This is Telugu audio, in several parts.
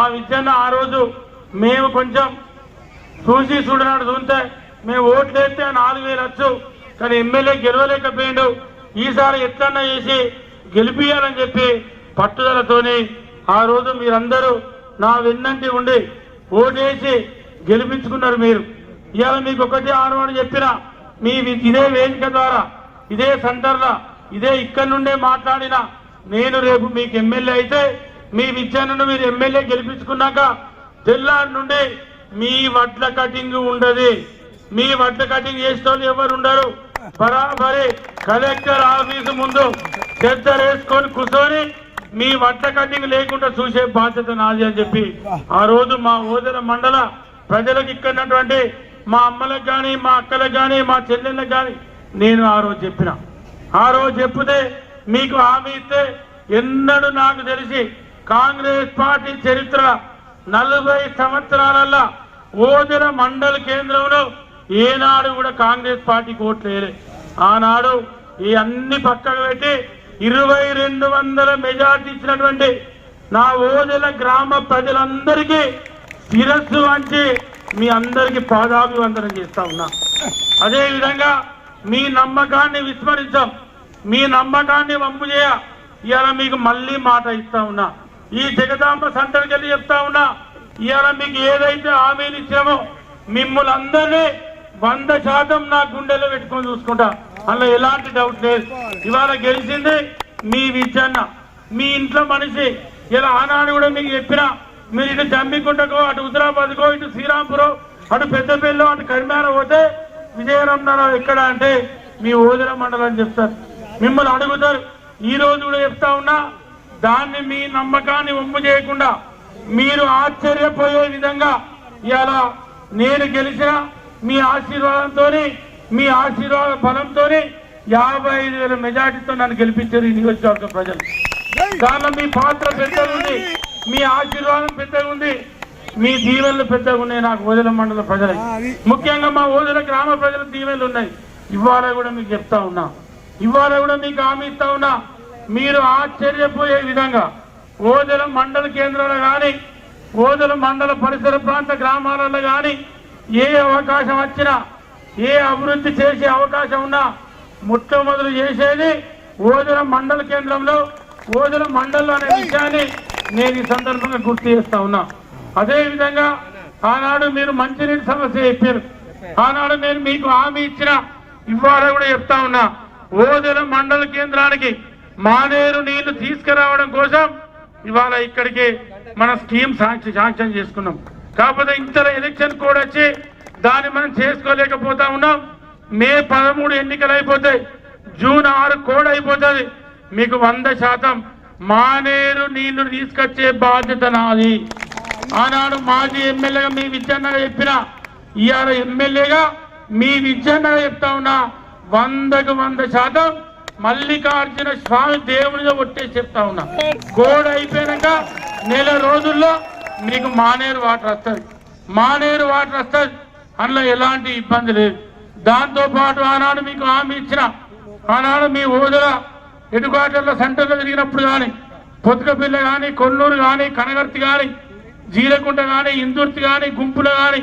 మా విద్యను ఆ రోజు మేము కొంచెం చూసి చూడనాడు చూస్తే మేము ఓట్లు వేస్తే నాలుగు వేలు వచ్చు కానీ ఎమ్మెల్యే గెలవలేకపోయిండు. ఈసారి ఎట్లన్నా చేసి గెలిపియాలని చెప్పి పట్టుదలతోని ఆ రోజు మీరందరూ నా వెన్నంటి ఉండి ఓటేసి గెలిపించుకున్నారు మీరు. ఇవాళ మీకు ఒకటి ఆడవాడు చెప్పిన మీ ఇదే వేదిక ద్వారా ఇదే సెంటర్లో ఇదే ఇక్కడి నుండే మాట్లాడిన నేను రేపు మీకు ఎమ్మెల్యే అయితే మీ విద్యను మీరు ఎమ్మెల్యే గెలిపించుకున్నాక తెల్లారి నుండి మీ వడ్ల కటింగ్ ఉండదు. మీ వడ్ల కటింగ్ చేసేటోళ్ళు ఎవరు ఉండరు. బరాబరి కలెక్టర్ ఆఫీసు ముందు చెద్దరు వేసుకొని కూర్చొని మీ వడ్ల కటింగ్ లేకుండా చూసే బాధ్యత నాది అని చెప్పి ఆ రోజు మా ఓదర మండల ప్రజలకు ఇక్కడటువంటి మా అమ్మలకు కానీ మా అక్కలకు కానీ మా చెల్లెళ్ళకి కానీ నేను ఆ రోజు చెప్పిన. ఆ రోజు చెప్తే మీకు హామీ ఇస్తే ఎన్నడూ నాకు తెలిసి కాంగ్రెస్ పార్టీ చరిత్ర నలభై సంవత్సరాలలో ఓదెల మండల కేంద్రంలో ఏనాడు కూడా కాంగ్రెస్ పార్టీకి ఓట్లు ఆనాడు ఈ అన్ని పక్కకు పెట్టి ఇరవై రెండు వందల మెజార్టీ ఇచ్చినటువంటి నా ఓదెల గ్రామ ప్రజలందరికీ శిరస్సు వంచి మీ అందరికీ పాదాభివందనం చేస్తా ఉన్నా. అదే విధంగా మీ నమ్మకాన్ని విస్మరించాం. మీ నమ్మకాన్ని వంపు చేయ. ఇలా మీకు మళ్ళీ మాట ఇస్తా ఉన్నా. ఈ జగదాంబ సెంటర్కి వెళ్ళి చెప్తా ఉన్నా ఇవాళ మీకు ఏదైతే హామీలు ఇచ్చామో మిమ్మల్ని అందరినీ వంద శాతం నా గుండెలో పెట్టుకొని చూసుకుంటా. అందులో ఎలాంటి డౌట్ లేదు. ఇవాళ గెలిచింది మీ విద్యన్న మీ ఇంట్లో మనిషి. ఇలా ఆనాడు కూడా మీకు చెప్పినా మీరు ఇటు జమ్మికుంటకో అటు హుజరాబాద్కో ఇటు శ్రీరాంపురం అటు పెద్దపల్లి అటు కరిమేర పోతే విజయరమణరావు ఎక్కడ అంటే మీ ఓదిర మండలం అని చెప్తారు. మిమ్మల్ని అడుగుతారు. ఈ రోజు కూడా చెప్తా ఉన్నా దాన్ని మీ నమ్మకాన్ని ఒమ్ము చేయకుండా మీరు ఆశ్చర్యపోయే విధంగా ఇవాళ నేను గెలిచిన మీ ఆశీర్వాదంతో మీ ఆశీర్వాద బలంతో యాభై ఐదు వేల మెజార్టీతో నన్ను గెలిపించారు ఈ నియోజకవర్గ ప్రజలు. దానిలో మీ పాత్ర పెద్దగా ఉంది మీ ఆశీర్వాదం పెద్దగా ఉంది మీ దీవెనలు పెద్దగా ఉన్నాయి నాకు ఓదెల మండల ప్రజలకి. ముఖ్యంగా మా ఓదెల గ్రామ ప్రజల దీవెనలు ఉన్నాయి. ఇవాళ కూడా మీకు చెప్తా ఉన్నా. ఇవాళ కూడా మీకు హామీ ఇస్తా ఉన్నా. మీరు ఆశ్చర్యపోయే విధంగా ఓదెల మండల కేంద్రాలు కానీ ఓదెల మండల పరిసర ప్రాంత గ్రామాలలో కానీ ఏ అవకాశం వచ్చినా ఏ అభివృద్ధి చేసే అవకాశం ఉన్నా మొట్టమొదలు చేసేది ఓదెల మండల కేంద్రంలో ఓదెల మండలం అనే విషయాన్ని నేను ఈ సందర్భంగా గుర్తు చేస్తా ఉన్నా. అదేవిధంగా ఆనాడు మీరు మంచినీటి సమస్య చెప్పారు. ఆనాడు నేను మీకు హామీ ఇచ్చిన ఇవాళ కూడా చెప్తా ఉన్నా. ఓదెల మండల కేంద్రానికి మానేరు నీళ్ళు తీసుకురావడం కోసం ఇవాళ ఇక్కడికి మన స్కీమ్ శాంక్షన్ శాంక్షన్ చేసుకున్నాం. కాకపోతే ఇంతలో ఎలక్షన్ కోడ్ వచ్చి దాన్ని మనం చేసుకోలేకపోతా ఉన్నాం. మే పదమూడు ఎన్నికలు అయిపోతాయి జూన్ ఆరు కోడ్ అయిపోతుంది. మీకు వంద శాతం మానేరు నీళ్ళు తీసుకొచ్చే బాధ్యత నాది. ఆనాడు మాజీ ఎమ్మెల్యేగా మీ విద్యన్నగా చెప్పిన ఇవాళ ఎమ్మెల్యేగా మీ విద్యన్నగా చెప్తా ఉన్నా వందకు వంద శాతం మల్లికార్జున స్వామి దేవునిగా ఒట్టే చెప్తా ఉన్నా. గోడ అయిపోయినాక నెల రోజుల్లో మీకు మానేరు వాటర్ వస్తుంది. మానేరు వాటర్ వస్తుంది. అందులో ఎలాంటి ఇబ్బంది లేదు. దాంతో పాటు ఆనాడు మీకు హామీ ఇచ్చిన ఆనాడు మీ ఊదల ఎడుకాటర్ల సెంటర్లో తిరిగినప్పుడు కానీ పొత్తుకపిల్ల కానీ కొన్నూరు కానీ కనగర్తి కానీ జీలకుంట కానీ ఇందుర్తి కానీ గుంపులు కానీ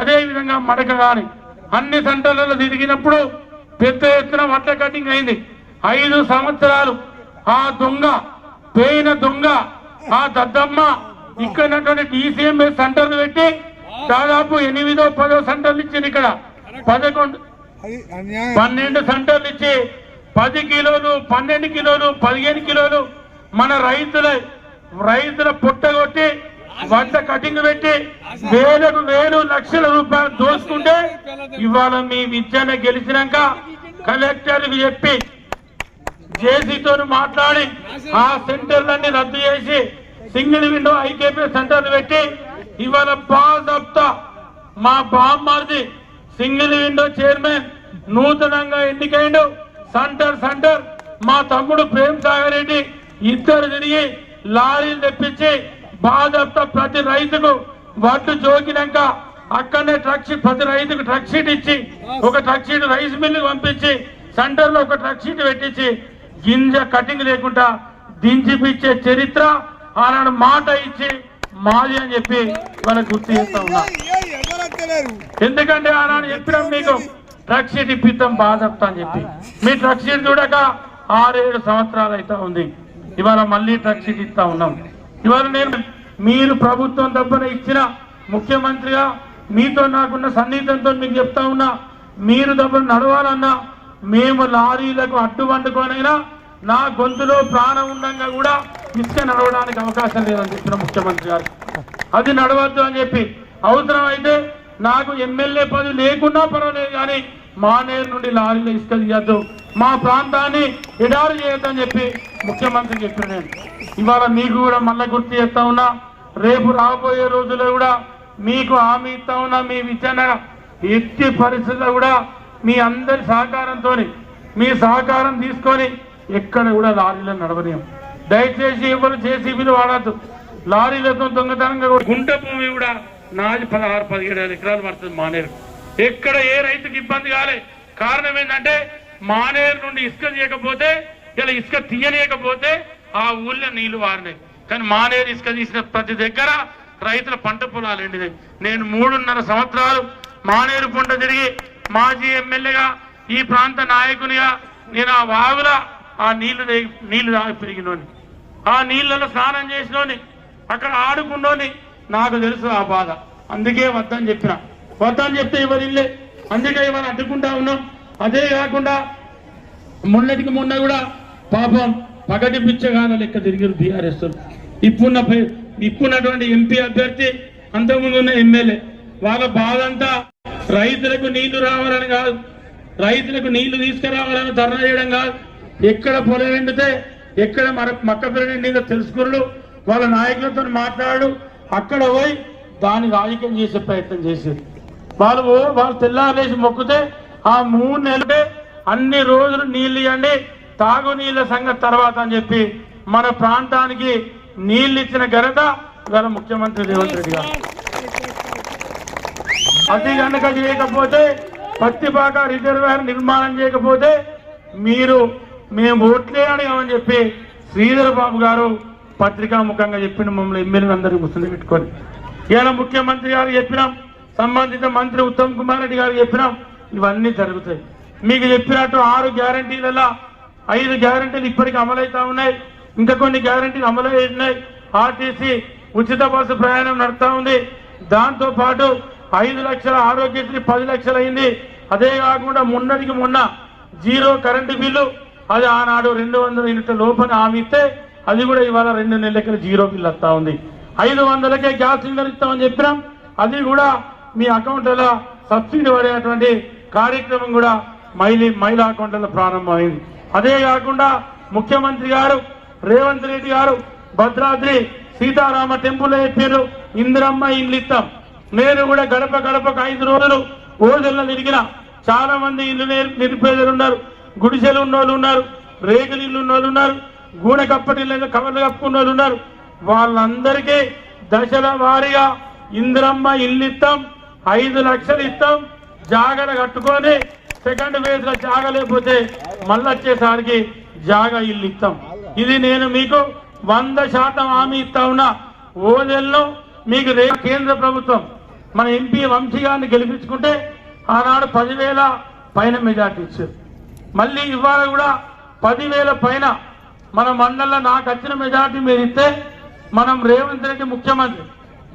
అదేవిధంగా మడక కానీ అన్ని సెంటర్లలో తిరిగినప్పుడు పెద్ద ఎత్తున వడ్ల కటింగ్ అయింది. ఐదు సంవత్సరాలు. ఆ దొంగ పేయిన దొంగ ఆ దద్దమ్మ ఇక్కడ డీసీఎం సెంటర్లు పెట్టి దాదాపు ఎనిమిదో పదో సెంటర్లు ఇచ్చింది ఇక్కడ. పదకొండు పన్నెండు సెంటర్లు ఇచ్చి పది కిలోలు పన్నెండు కిలోలు పదిహేను కిలోలు మన రైతుల రైతుల పుట్టగొట్టి వంట కటింగ్ పెట్టి వేలకు వేలు లక్షల రూపాయలు దోసుకుంటే ఇవాళ మీ విద్యను గెలిచినాక కలెక్టర్ చెప్పి జేసీతో మాట్లాడి ఆ సెంటర్లన్నీ రద్దు చేసి సింగిల్ విండో ఐకేపీ సెంటర్లు పెట్టి ఇవాళ బాధప్తా మా బామ్మార్ది సింగిల్ విండో చైర్మన్ నూతనంగా ఎన్నికైండు. Centre centre. మా తమ్ముడు ప్రేమ్ సాగర్ రెడ్డి ఇద్దరు తిరిగి లారీలు తెప్పించి బాధప్తా ప్రతి రైతుకు. వడ్లు జోకినాక అక్కడనే ట్రక్ షీట్ ప్రతి రైతుకు ట్రక్ షీట్ ఇచ్చి ఒక ట్రక్ షీట్ రైస్ మిల్లు పంపించి సెంటర్లో ఒక ట్రక్ షీట్ పెట్టించి గింజ కటింగ్ లేకుండా దించిపిచ్చే చరిత్ర ఆనాడు మాట ఇచ్చి మాది అని చెప్పి వాళ్ళకి గుర్తు చేస్తా ఉన్నా. ఎందుకంటే ఆనాడు చెప్పినాం మీకు ట్రక్ షీట్ ఇప్పిస్తాం చెప్తా అని చెప్పి. మీ ట్రక్ షీట్ చూడక ఆరేడు సంవత్సరాలు అయితే ఉంది. ఇవాళ మళ్ళీ ట్రక్ షీట్ ఇస్తా ఉన్నాం. ఇవాళ నేను మీరు ప్రభుత్వం తప్పన ఇచ్చిన ముఖ్యమంత్రిగా మీతో నాకున్న సన్నిహితంతో మీకు చెప్తా ఉన్నా మీరు తప్పన నడవాలన్నా మేము లారీలకు అడ్డు వండుకోనైనా నా గొంతులో ప్రాణం ఉండగా కూడా ఇసుక నడవడానికి అవకాశం లేదని చెప్పిన ముఖ్యమంత్రి గారు. అది నడవద్దు అని చెప్పి అవసరం అయితే నాకు ఎమ్మెల్యే పదవి లేకుండా పర్వాలేదు కానీ మానేరు నుండి లారీలో ఇసుక తీయద్దు. మా ప్రాంతాన్ని ఎడారు చేయొద్దని చెప్పి ముఖ్యమంత్రి చెప్పిన నేను. ఇవాళ మీకు కూడా మళ్ళీ గుర్తు చేస్తా ఉన్నా రేపు రాబోయే రోజుల్లో కూడా మీకు హామీ ఇస్తా ఉన్నా మీ విచారణ ఎట్టి పరిస్థితుల్లో కూడా మీ అందరి సహకారంతో మీ సహకారం తీసుకొని ఎక్కడ కూడా లారీలో నడవలేము దయచేసి ఎవరు జేసీబీలు వాడద్దు. లారీలతో దొంగతనంగా గుంట భూమి కూడా నాలుగు పదహారు పదిహేడు ఎకరాలు పడుతుంది మానేరు. ఎక్కడ ఏ రైతుకి ఇబ్బంది కాలే. కారణం ఏంటంటే మానేరు నుండి ఇసుక చేయకపోతే ఇలా ఇసుక తీయలేకపోతే ఆ ఊళ్ళో నీళ్ళు వారినాయి. కానీ మానేరు ఇసుక తీసిన ప్రతి దగ్గర రైతుల పంట పొలాలు ఎండినాయి. నేను మూడున్నర సంవత్సరాలు మానేరు పంట తిరిగి మాజీ ఎమ్మెల్యేగా ఈ ప్రాంత నాయకునిగా నేను ఆ వాగుల ఆ నీళ్ళు నీళ్ళు తాగి పెరిగినోని. ఆ నీళ్ళలో స్నానం చేసినోని అక్కడ ఆడుకున్నోని నాకు తెలుసు ఆ బాధ. అందుకే వద్దని చెప్పిన. వద్దని చెప్తే ఇవ్వరు ఇల్లే? అందుకే ఇవాళ అడ్డుకుంటా ఉన్నాం. అదే కాకుండా మొన్నటికి మొన్న కూడా పాపం పగటి పిచ్చగాన లెక్క తిరిగి బీఆర్ఎస్ ఇప్పుడున్న పై- ఇప్పుడున్నటువంటి ఎంపీ అభ్యర్థి అంతకుముందు ఉన్న ఎమ్మెల్యే. వాళ్ళ బాధ అంతా రైతులకు నీళ్ళు రావాలని కాదు. రైతులకు నీళ్ళు తీసుకురావాలని ధర్నా చేయడం కాదు. ఎక్కడ పొలం ఎండితే ఎక్కడ మన మక్క పిల్లలు ఎండిందో తెలుసుకున్నాడు. వాళ్ళ నాయకులతో మాట్లాడు. అక్కడ పోయి దాన్ని రాజకీయం చేసే ప్రయత్నం చేసేది. వాళ్ళు వాళ్ళు తెల్లారేసి మొక్కితే ఆ మూడు నెలలే అన్ని రోజులు నీళ్ళు ఇవ్వండి తాగునీళ్ళ సంగతి తర్వాత అని చెప్పి మన ప్రాంతానికి నీళ్ళు ఇచ్చిన ఘనత గల ముఖ్యమంత్రి రేవంత్ రెడ్డి గారు. అది కనుక చేయకపోతే పత్తిపాక రిజర్వాయర్ నిర్మాణం చేయకపోతే మీరు మేము ఓట్లే అడిగామని చెప్పి శ్రీధర్ బాబు గారు పత్రికా ముఖంగా చెప్పిన మమ్మల్ని ఎమ్మెల్యే అందరికీ ముసలి పెట్టుకొని. ఇలా ముఖ్యమంత్రి గారు చెప్పినాం సంబంధిత మంత్రి ఉత్తమ్ కుమార్ రెడ్డి గారు చెప్పినాం ఇవన్నీ జరుగుతాయి. మీకు చెప్పినట్టు ఆరు గ్యారంటీలలో ఐదు గ్యారంటీలు ఇప్పటికి అమలవుతా ఉన్నాయి. ఇంకా కొన్ని గ్యారంటీలు అమలు ఆర్టీసీ ఉచిత బస్సు ప్రయాణం నడుతూ ఉంది. దాంతో పాటు ఐదు లక్షల ఆరోగ్యశ్రీ పది లక్షలు అయింది అదే కాకుండా మొన్నటికి మొన్న జీరో కరెంటు బిల్లు అది ఆనాడు రెండు వందల యూనిట్ల లోపల హామీ ఇస్తే అది కూడా ఇవాళ రెండు నెలలకి జీరో బిల్ వస్తా ఉంది. ఐదు వందలకే గ్యాస్ సిలిండర్ ఇస్తామని చెప్పినాం. అది కూడా మీ అకౌంట్లలో సబ్సిడీ పడేటువంటి కార్యక్రమం కూడా మహిళ మహిళా అకౌంట్లలో ప్రారంభమైంది. అదే కాకుండా ముఖ్యమంత్రి గారు రేవంత్ రెడ్డి గారు భద్రాద్రి సీతారామ టెంపుల్ చెప్పారు ఇందిరమ్మ ఇల్లు ఇస్తాం నేను కూడా గడప గడపకు ఐదు రోజులు ఓజల్లో తిరిగిన. చాలా మంది ఇల్లు నిరుపేదలు ఉన్నారు. గుడిసెలు ఉన్న వాళ్ళు ఉన్నారు రేగులు ఇల్లు ఉన్న వాళ్ళు ఉన్నారు గూనె కప్పటి లేదా కవర్లు కప్పుకున్న వాళ్ళు ఉన్నారు. వాళ్ళందరికీ దశల వారీగా ఇందిరమ్మ ఇల్లు ఇస్తాం ఐదు లక్షలు ఇస్తాం జాగలు కట్టుకొని సెకండ్ ఫేజ్లో జాగ లేకపోతే మళ్ళీ వచ్చేసరికి జాగ ఇల్లు ఇస్తాం ఇది నేను మీకు వంద శాతం హామీ ఇస్తా ఉన్నా. ఓదెల్లో మీకు రే కేంద్ర ప్రభుత్వం మన ఎంపీ వంశీ గారిని గెలిపించుకుంటే ఆనాడు పదివేల పైన మెజార్టీ ఇచ్చారు. మళ్ళీ ఇవాళ కూడా పదివేల పైన మన మండలంలో నాకు వచ్చిన మెజార్టీ మీరు ఇస్తే మనం రేవంత్ రెడ్డి ముఖ్యమంత్రి.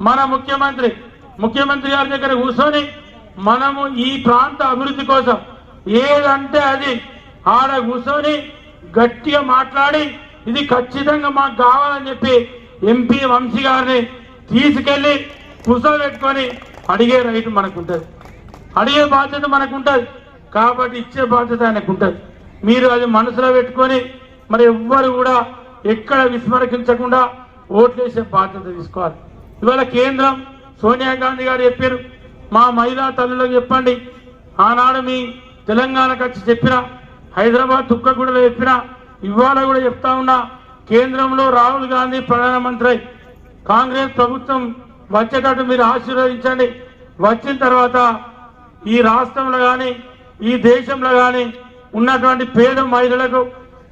మన ముఖ్యమంత్రి ముఖ్యమంత్రి గారి దగ్గర కూర్చొని మనము ఈ ప్రాంత అభివృద్ధి కోసం ఏదంటే అది ఆడ కూర్చొని గట్టిగా మాట్లాడి ఇది ఖచ్చితంగా మాకు కావాలని చెప్పి ఎంపీ వంశీ గారిని తీసుకెళ్ళి కూర్చోబెట్టుకొని అడిగే రైతు మనకు ఉంటుంది అడిగే బాధ్యత మనకు ఉంటుంది కాబట్టి ఇచ్చే బాధ్యత ఆయనకు ఉంటుంది. మీరు అది మనసులో పెట్టుకొని మరి ఎవ్వరు కూడా ఎక్కడ విస్మరించకుండా ఓట్లేసే బాధ్యత తీసుకోవాలి. ఇవాళ కేంద్రం సోనియా గాంధీ గారు చెప్పారు మా మహిళా తల్లులకు చెప్పండి. ఆనాడు మీ తెలంగాణకు వచ్చి చెప్పిన హైదరాబాద్ తుక్కగూడలో చెప్పిన ఇవాళ కూడా చెప్తా ఉన్నా కేంద్రంలో రాహుల్ గాంధీ ప్రధానమంత్రి కాంగ్రెస్ ప్రభుత్వం వచ్చేటట్టు మీరు ఆశీర్వదించండి. వచ్చిన తర్వాత ఈ రాష్ట్రంలో కానీ ఈ దేశంలో కానీ ఉన్నటువంటి పేద మహిళలకు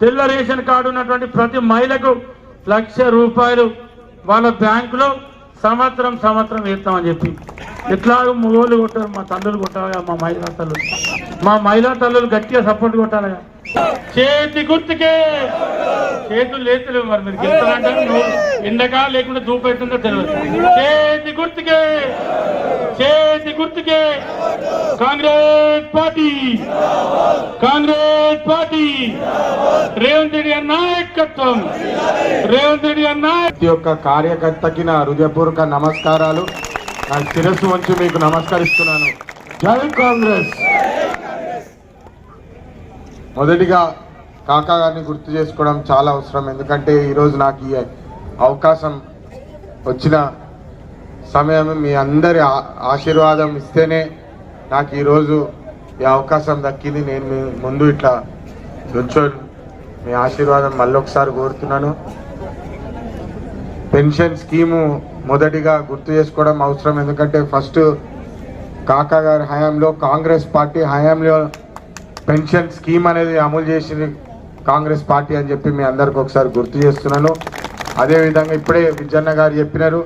తెల్ల రేషన్ కార్డు ఉన్నటువంటి ప్రతి మహిళకు లక్ష రూపాయలు వాళ్ళ బ్యాంకులో సంవత్సరం సంవత్సరం వేస్తామని చెప్పి. ఎట్లాగో మొగోళ్ళు కొట్టారు మా తల్లులు కొట్టాలి మా మహిళా తల్లులు. మా మహిళా తల్లులు గట్టిగా సపోర్ట్ కొట్టాలి చేతి గుర్తుకే. చేతులు లేతలేవు మరి మీరు. గెలుస్తారంటారు ఎండకా లేకుండా చూపెట్టుందో తెలియదు. చేతి గుర్తుకే. చేతి గుర్తుకే. కాంగ్రెస్ పార్టీ. కాంగ్రెస్ పార్టీ. రేవంత్ రెడ్డి గారి నాయకత్వం. రేవంత్ రెడ్డి గారి నాయకత్వం. ప్రతి ఒక్క కార్యకర్తకి నా హృదయపూర్వక నమస్కారాలు. నా శిరస్సు వంచి మీకు నమస్కరిస్తున్నాను. జై కాంగ్రెస్. మొదటిగా కాకా గారిని గుర్తు చేసుకోవడం చాలా అవసరం. ఎందుకంటే ఈరోజు నాకు ఈ అవకాశం వచ్చిన సమయం మీ అందరి ఆ- ఆశీర్వాదం ఇస్తేనే నాకు ఈరోజు ఈ అవకాశం దక్కింది. నేను మీ ముందు ఇట్లా నుంచొని మీ ఆశీర్వాదం మళ్ళొకసారి కోరుతున్నాను. పెన్షన్ స్కీము మొదటిగా గుర్తు చేసుకోవడం అవసరం. ఎందుకంటే ఫస్ట్ కాకా గారి హయాంలో కాంగ్రెస్ పార్టీ హయాంలో పెన్షన్ స్కీమ్ అనేది అమలు చేసింది కాంగ్రెస్ పార్టీ అని చెప్పి మీ అందరికి ఒకసారి గుర్తు చేస్తున్నాను. అదేవిధంగా ఇప్పుడే విజయన్న గారు చెప్పినారు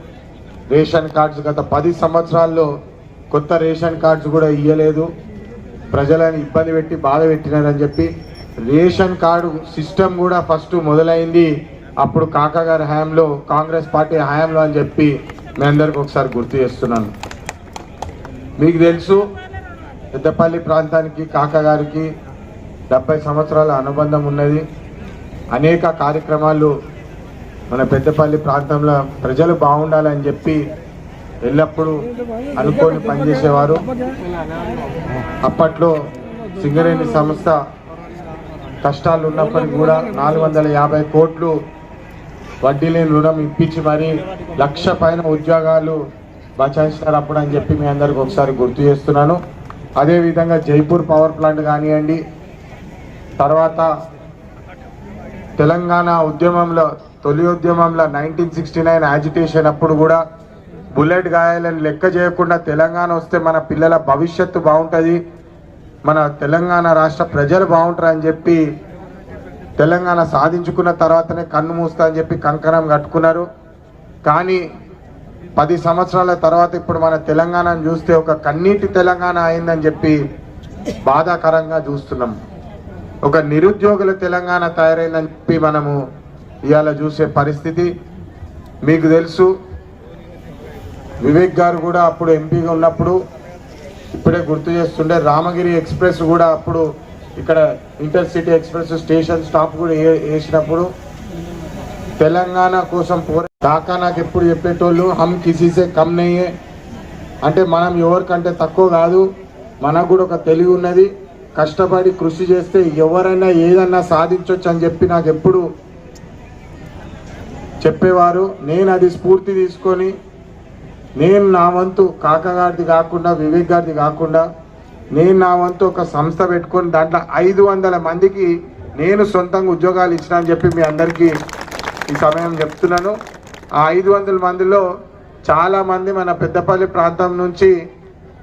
రేషన్ కార్డ్స్ గత పది సంవత్సరాల్లో కొత్త రేషన్ కార్డ్స్ కూడా ఇయ్యలేదు. ప్రజలను ఇబ్బంది పెట్టి బాధ పెట్టినారని చెప్పి రేషన్ కార్డు సిస్టమ్ కూడా ఫస్ట్ మొదలైంది. అప్పుడు కాకాగారి హయాంలో కాంగ్రెస్ పార్టీ హయాంలో అని చెప్పి మీ అందరికి ఒకసారి గుర్తు చేస్తున్నాను. మీకు తెలుసు పెద్దపల్లి ప్రాంతానికి కాకగారికి డెబ్బై సంవత్సరాల అనుబంధం ఉన్నది. అనేక కార్యక్రమాలు మన పెద్దపల్లి ప్రాంతంలో ప్రజలు బాగుండాలని చెప్పి ఎల్లప్పుడూ అనుకొని పనిచేసేవారు. అప్పట్లో సింగరేణి సంస్థ కష్టాలు ఉన్నప్పటికీ కూడా నాలుగు వందల యాభై కోట్లు వడ్డీ లేని రుణం ఇప్పించి మరీ లక్ష పైన ఉద్యోగాలు బచాయిస్తారు అప్పుడు అని చెప్పి మీ అందరికి ఒకసారి గుర్తు చేస్తున్నాను. అదేవిధంగా జైపూర్ పవర్ ప్లాంట్ కానివ్వండి తర్వాత తెలంగాణ ఉద్యమంలో తొలి ఉద్యమంలో నైన్టీన్ సిక్స్టీ నైన్ యాజిటేషన్ అప్పుడు కూడా బుల్లెట్ గాయాలను లెక్క చేయకుండా తెలంగాణ వస్తే మన పిల్లల భవిష్యత్తు బాగుంటుంది మన తెలంగాణ రాష్ట్ర ప్రజలు బాగుంటారు అని చెప్పి తెలంగాణ సాధించుకున్న తర్వాతనే కన్ను మూస్తా అని చెప్పి కంకణం కట్టుకున్నారు. కానీ పది సంవత్సరాల తర్వాత ఇప్పుడు మన తెలంగాణను చూస్తే ఒక కన్నీటి తెలంగాణ అయిందని చెప్పి బాధాకరంగా చూస్తున్నాం. ఒక నిరుద్యోగుల తెలంగాణ తయారైందని చెప్పి మనము ఇవాళ చూసే పరిస్థితి. మీకు తెలుసు వివేక్ గారు కూడా అప్పుడు ఎంపీగా ఉన్నప్పుడు ఇప్పుడే గుర్తు చేస్తుండే రామగిరి ఎక్స్ప్రెస్ కూడా అప్పుడు ఇక్కడ ఇంటర్సిటీ ఎక్స్ప్రెస్ స్టేషన్ స్టాప్ కూడా వేసినప్పుడు తెలంగాణ కోసం పోరా కాకా నాకు ఎప్పుడు చెప్పేటోళ్ళు హమ్ కిసీసే కమ్ నయ్యే అంటే మనం ఎవరికంటే తక్కువ కాదు మనకు కూడా ఒక తెలివి ఉన్నది. కష్టపడి కృషి చేస్తే ఎవరైనా ఏదన్నా సాధించవచ్చు అని చెప్పి నాకు ఎప్పుడు చెప్పేవారు. నేను అది స్ఫూర్తి తీసుకొని నేను నా వంతు కాకగారిది కాకుండా వివేక్ గారిది కాకుండా నేను నా వంతు ఒక సంస్థ పెట్టుకొని దాంట్లో ఐదు వందల మందికి నేను సొంతంగా ఉద్యోగాలు ఇచ్చిన అని చెప్పి మీ అందరికీ ఈ సమయం చెప్తున్నాను. ఆ ఐదు వందల మందిలో చాలా మంది మన పెద్దపల్లి ప్రాంతం నుంచి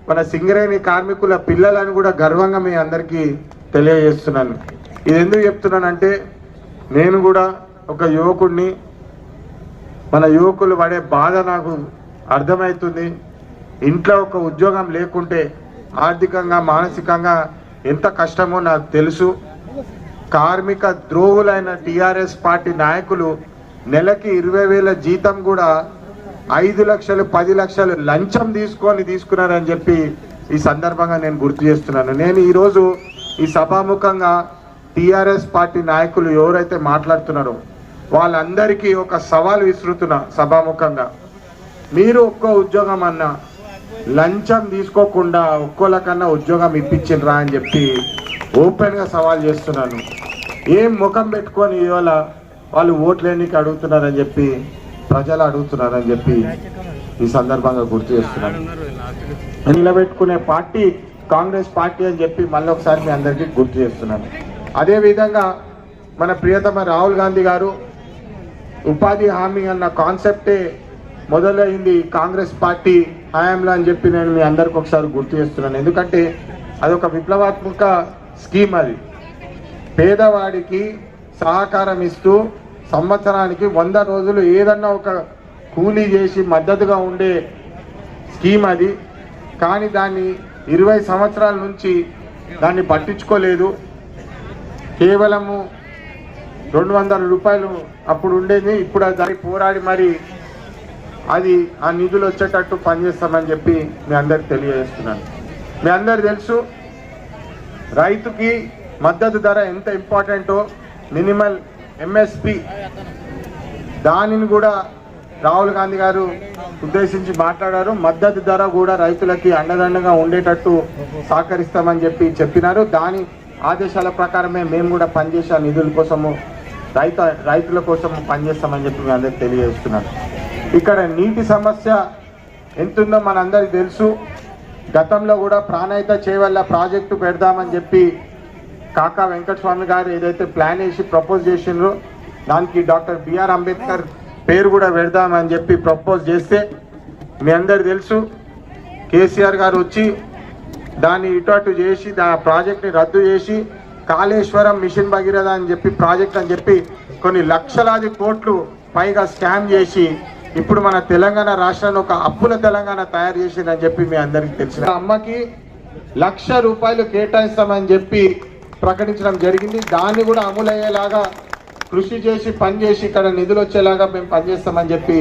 మన సింగరేణి కార్మికుల పిల్లలని కూడా గర్వంగా మీ అందరికీ తెలియజేస్తున్నాను. ఇది ఎందుకు చెప్తున్నానంటే నేను కూడా ఒక యువకుడిని మన యువకులు పడే బాధ నాకు అర్థమవుతుంది. ఇంట్లో ఒక ఉద్యోగం లేకుంటే ఆర్థికంగా మానసికంగా ఎంత కష్టమో నాకు తెలుసు. కార్మిక ద్రోహులైన టిఆర్ఎస్ పార్టీ నాయకులు నెలకి ఇరవై వేల జీతం కూడా ఐదు లక్షలు పది లక్షలు లంచం తీసుకొని తీసుకున్నారని చెప్పి ఈ సందర్భంగా నేను గుర్తు చేస్తున్నాను. నేను ఈరోజు ఈ సభాముఖంగా టిఆర్ఎస్ పార్టీ నాయకులు ఎవరైతే మాట్లాడుతున్నారో వాళ్ళందరికీ ఒక సవాల్ విసురుతున్నా సభాముఖంగా. మీరు ఒక్కో ఉద్యోగం అన్నా లంచం తీసుకోకుండా ఒక్కోలకన్నా ఉద్యోగం ఇప్పించిండ్రా అని చెప్పి ఓపెన్గా సవాల్ చేస్తున్నాను. ఏం ముఖం పెట్టుకొని ఇవాళ వాళ్ళు ఓట్లేనికి అడుగుతున్నారని చెప్పి ప్రజలు అడుగుతున్నారని చెప్పి ఈ సందర్భంగా గుర్తు చేస్తున్నాను. నిలబెట్టుకునే పార్టీ కాంగ్రెస్ పార్టీ అని చెప్పి మళ్ళీ ఒకసారి మీ అందరికీ గుర్తు చేస్తున్నాను. అదేవిధంగా మన ప్రియతమ రాహుల్ గాంధీ గారు ఉపాధి హామీ అన్న కాన్సెప్టే మొదలైంది కాంగ్రెస్ పార్టీ హయాంలో అని చెప్పి నేను మీ అందరికి ఒకసారి గుర్తు చేస్తున్నాను. ఎందుకంటే అదొక విప్లవాత్మక స్కీమ్ అది. పేదవాడికి సహకారం ఇస్తూ సంవత్సరానికి వంద రోజులు ఏదన్నా ఒక కూలీ చేసి మద్దతుగా ఉండే స్కీమ్ అది. కానీ దాన్ని ఇరవై సంవత్సరాల నుంచి దాన్ని పట్టించుకోలేదు. కేవలము రెండు వందల రూపాయలు అప్పుడు ఉండేది. ఇప్పుడు దాన్ని పోరాడి మరి అది ఆ నిధులు వచ్చేటట్టు పనిచేస్తామని చెప్పి మీ అందరికి తెలియజేస్తున్నాను. మీ అందరు తెలుసు రైతుకి మద్దతు ధర ఎంత ఇంపార్టెంటో మినిమల్ ఎంఎస్పి దానిని కూడా రాహుల్ గాంధీ గారు ఉద్దేశించి మాట్లాడారు. మద్దతు ధర కూడా రైతులకి అండదండగా ఉండేటట్టు సహకరిస్తామని చెప్పి చెప్పినారు. దాని ఆదేశాల ప్రకారమే మేము కూడా పనిచేసే నిధుల కోసము రైత రైతుల కోసం పనిచేస్తామని చెప్పి మీ అందరికి తెలియజేస్తున్నాను. ఇక్కడ నీటి సమస్య ఎంతుందో మనందరికి తెలుసు. గతంలో కూడా ప్రాణహిత చేయవల్ల ప్రాజెక్టు పెడదామని చెప్పి కాకా వెంకటస్వామి గారు ఏదైతే ప్లాన్ వేసి ప్రపోజ్ చేసిండ్రో దానికి డాక్టర్ బిఆర్ అంబేద్కర్ పేరు కూడా పెడదామని చెప్పి ప్రపోజ్ చేస్తే మీ అందరు తెలుసు. కేసీఆర్ గారు వచ్చి దాన్ని ఇటు అటు చేసి దా ప్రాజెక్ట్ని రద్దు చేసి కాళేశ్వరం మిషన్ భగీరథ అని చెప్పి ప్రాజెక్ట్ అని చెప్పి కొన్ని లక్షలాది కోట్లు పైగా స్కామ్ చేసి ఇప్పుడు మన తెలంగాణ రాష్ట్రాన్ని ఒక అప్పుల తెలంగాణ తయారు చేసిందని చెప్పి మీ అందరికీ తెలిసిన. అమ్మకి లక్ష రూపాయలు కేటాయిస్తామని చెప్పి ప్రకటించడం జరిగింది. దాన్ని కూడా అమలయ్యేలాగా కృషి చేసి పనిచేసి ఇక్కడ నిధులు వచ్చేలాగా మేము పనిచేస్తామని చెప్పి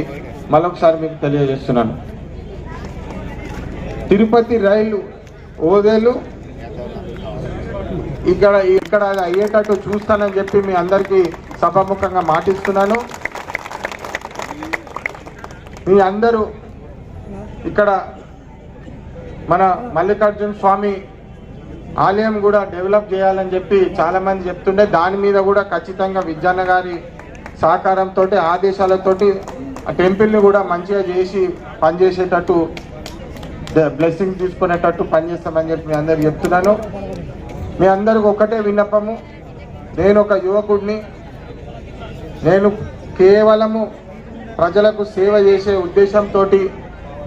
మరొకసారి మీకు తెలియజేస్తున్నాను. తిరుపతి రైలు ఓదేలు ఇక్కడ ఇక్కడ అయ్యేటట్టు చూస్తానని చెప్పి మీ అందరికీ సభాముఖంగా మాటిస్తున్నాను. మీ అందరూ ఇక్కడ మన మల్లికార్జున స్వామి ఆలయం కూడా డెవలప్ చేయాలని చెప్పి చాలా మంది చెప్తుండే. దాని మీద కూడా ఖచ్చితంగా విద్యాన్న గారి సహకారంతో ఆదేశాలతోటి ఆ టెంపుల్ని కూడా మంచిగా చేసి పనిచేసేటట్టు బ్లెస్సింగ్ తీసుకునేటట్టు పనిచేస్తామని చెప్పి మీ అందరు చెప్తున్నాను. మీ అందరికి ఒకటే విన్నపము. నేను ఒక యువకుడిని. నేను కేవలము ప్రజలకు సేవ చేసే ఉద్దేశంతో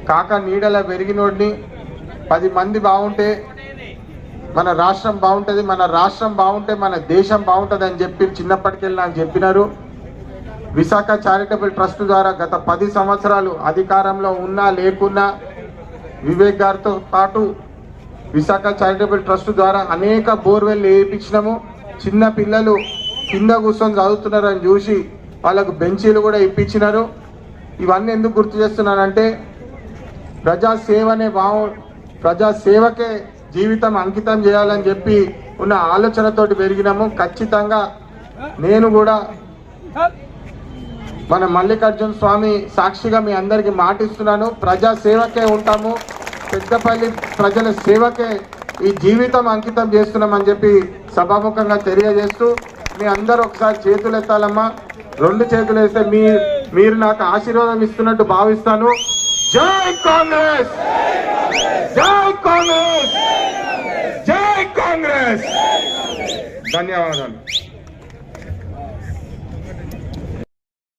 కాక నీడల పెరిగినోడిని. పది మంది బాగుంటే మన రాష్ట్రం బాగుంటుంది మన రాష్ట్రం బాగుంటే మన దేశం బాగుంటుంది అని చెప్పి చిన్నప్పటికెళ్ళి నాకు చెప్పినారు. విశాఖ చారిటబుల్ ట్రస్ట్ ద్వారా గత పది సంవత్సరాలు అధికారంలో ఉన్నా లేకున్నా వివేక్ గారితో పాటు విశాఖ చారిటబుల్ ట్రస్ట్ ద్వారా అనేక బోర్వెల్ వేయించినాము. చిన్న పిల్లలు కింద కూర్చొని చదువుతున్నారని చూసి వాళ్ళకు బెంచీలు కూడా ఇప్పించినారు. ఇవన్నీ ఎందుకు గుర్తు చేస్తున్నానంటే ప్రజాసేవనే భావం ప్రజా జీవితం అంకితం చేయాలని చెప్పి ఉన్న ఆలోచనతోటి పెరిగినాము. ఖచ్చితంగా నేను కూడా మన మల్లికార్జున స్వామి సాక్షిగా మీ అందరికి మాటిస్తున్నాను. ప్రజా సేవకే ఉంటాము. పెద్దపల్లి ప్రజల సేవకే ఈ జీవితం అంకితం చేస్తున్నామని చెప్పి సభాముఖంగా తెలియజేస్తూ మీ అందరూ ఒకసారి చేతులు ఎత్తాలమ్మా. రెండు చేతులు వేస్తే మీ మీరు నాకు ఆశీర్వాదం ఇస్తున్నట్టు భావిస్తాను. జై కాంగ్రెస్! జై కాంగ్రెస్! కాంగ్రెస్ ధన్యవాదాలు